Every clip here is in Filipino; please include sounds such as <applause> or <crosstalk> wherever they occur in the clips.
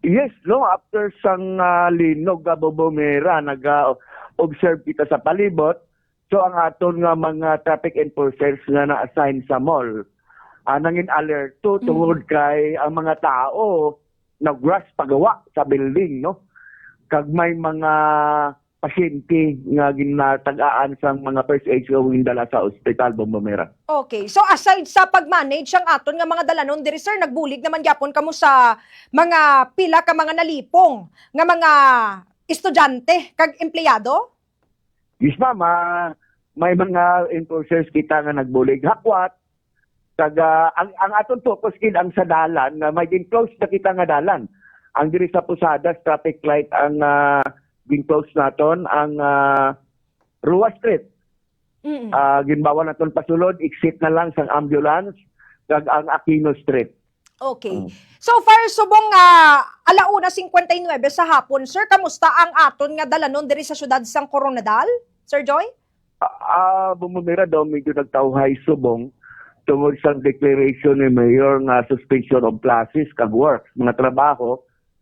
Yes, no, after sang uh, linog nga bumumira, nag-observe kita sa palibot. So ang aton nga mga traffic enforcers nga na-assign sa mall, uh, nangin alert to tungod kay ang mga tao nag-rush pagawa sa building, no? Kag may mga pasyente nga ginatagaan sa mga first aid nga dala sa ospital bumumira. Okay. So aside sa pag-manage ang aton nga mga dalanon diri sir, nagbulig naman gyapon kamo sa mga pila ka mga nalipong nga mga estudyante kag empleyado? Yes, ma'am. ah, may mga enforcers kita nga nagbulig hakwat. Kaga, ang, ang aton focus kid ang sa dalan, nga may din close na kita nga dalan. Ang diri sa Pusadas, traffic light ang uh, din close naton, ang uh, Rua Street. Mm. Ah, ginbawa naton pasulod, exit na lang sa ambulance, kag ang Aquino Street. Okay. So far subong nga alauna 59 sa hapon, sir, kamusta ang aton nga dalanon diri sa syudad sang Coronadal? Sir Joy? Ah, bumumira daw medyo nagtawhay subong tungod sa declaration ni Mayor nga suspension of classes kag work, mga trabaho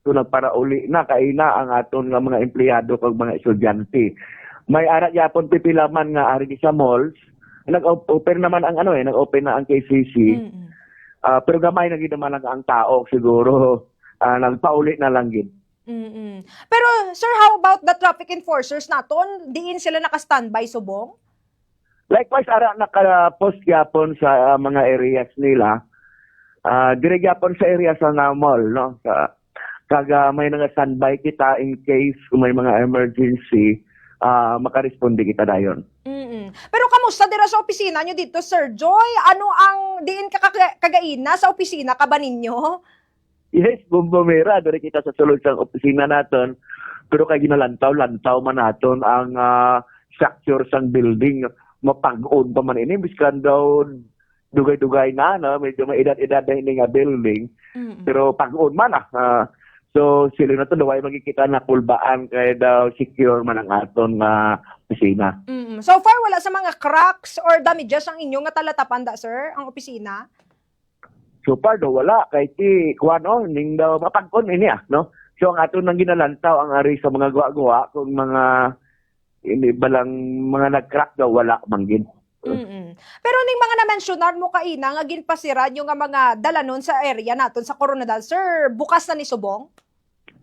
so nagparauli na kay na ang aton nga mga empleyado kag mga estudyante. May ara yapon pipilaman nga ari sa malls. Nag-open naman ang ano eh, nag-open na ang KCC. Mm. Ah, pero gamay na gid naman ang, ang tao siguro. <laughs> Ah, nagpauli na lang gid. Mm-mm. Pero sir, how about the traffic enforcers naton? Diin sila naka-standby subong? Likewise, ara naka-post yapon sa ah, mga areas nila. Ah, dire yapon sa area sa nga mall, no? Sa, kaga may nga standby kita in case kung may mga emergency, ah makaresponde kita dayon. mm Pero kamusta dira sa opisina nyo dito, Sir Joy? Ano ang diin kagaina sa opisina ka ba ninyo? Yes, bumbumira, dire kita sa sulod sa opisina naton. Pero kay ginalantaw, lantaw man naton ang ah, structure sang building. Mapag-on pa man ini, biskan daw dugay-dugay na, no? medyo may edad-edad na ini nga building. Mm-mm. Pero pag-on man ah. Ah, so sila na to daway magkikita na kulbaan kay daw secure man ang aton nga opisina. Mm-mm. So far, wala sa mga cracks or damages ang inyong nga talatapan da, sir, ang opisina? So far daw wala kay ti kuan oh ning daw mapag-on ini ah no. So ang aton nang ginalantaw ang ari sa mga gawa-gawa kung mga hindi balang mga nag-crack daw wala manggid. Mm Pero ning mga na-mentionar mo kaina nga ginpasiran yung nga mga dalanon sa area naton sa Coronadal, sir, bukas na ni subong?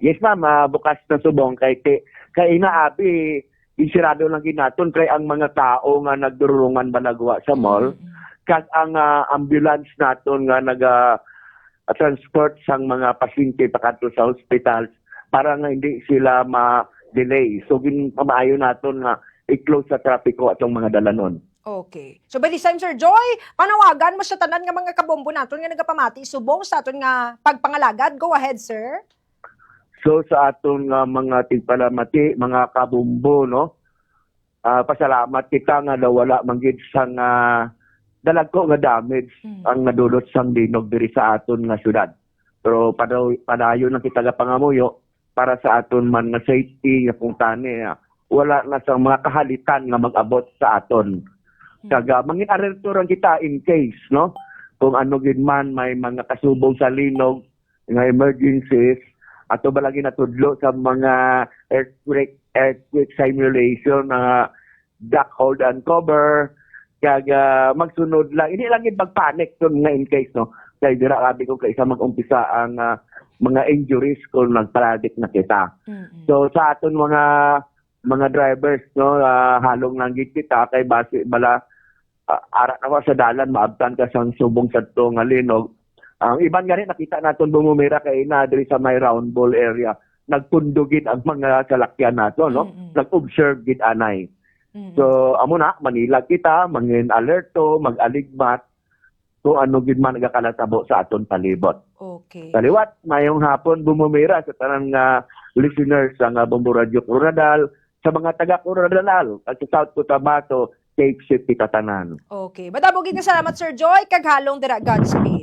Yes ma'am, ah, bukas na subong kay ti kay inaabi isirado lang ginaton kay ang mga tao nga nagdurungan ba nagawa sa mall. Mm-mm. kag ang ah, ambulance naton nga naga ah, transport sang mga pasyente pakadto sa hospitals para nga hindi sila ma-delay. So gin pamaayo naton nga i-close sa trapiko atong mga dalanon. Okay. So by this time, Sir Joy, panawagan mo sa tanan nga mga kabombo naton nga nagapamati subong sa aton nga pagpangalagad. Go ahead, sir. So sa aton nga mga tigpalamati, mga kabumbo no. ah, pasalamat kita nga nawala manggid sang uh, dalagko nga damage Mm. ang nadulot sang linog diri sa aton nga syudad. Pero padaw padayon lang kita nga pangamuyo para sa aton man nga safety nga pungtani ah, wala na sa mga kahalitan nga mag-abot sa aton. Kaga mangin alerturan kita in case no? Kung ano gid man may mga kasubong sa linog nga emergencies ato ba lagi natudlo sa mga earthquake earthquake simulation na duck hold and cover. Kaga magsunod lang. Hindi lang gid magpanic kung nga in case no? Kay dira abi ko kay isa mag-umpisa ang ah, mga injuries kung nagpradict na kita. Mm-mm. So sa aton mga mga drivers no ah, halong lang gid kita kay base bala uh, ara na sa dalan maabtan ka sang subong sadto nga linog. Ang iban nga rin nakita naton bumumira kay na diri sa may round ball area. Nagpundugid ang mga salakyan nato no. Mm-mm. Nag-observe gid anay. Mm-mm. So amo na Manila kita mangin alerto, mag-aligmat kung ano gid man nagakalatabo sa aton palibot. okay. Kaliwat, mayong hapon bumumira sa tanang nga listeners sa nga Bombo Radio Coronadal, sa mga taga Coronadal at sa South Cotabato, safe ship kita tanan. Okay. Badabogin nga salamat, Sir Joy. Kaghalong dira Godspeed.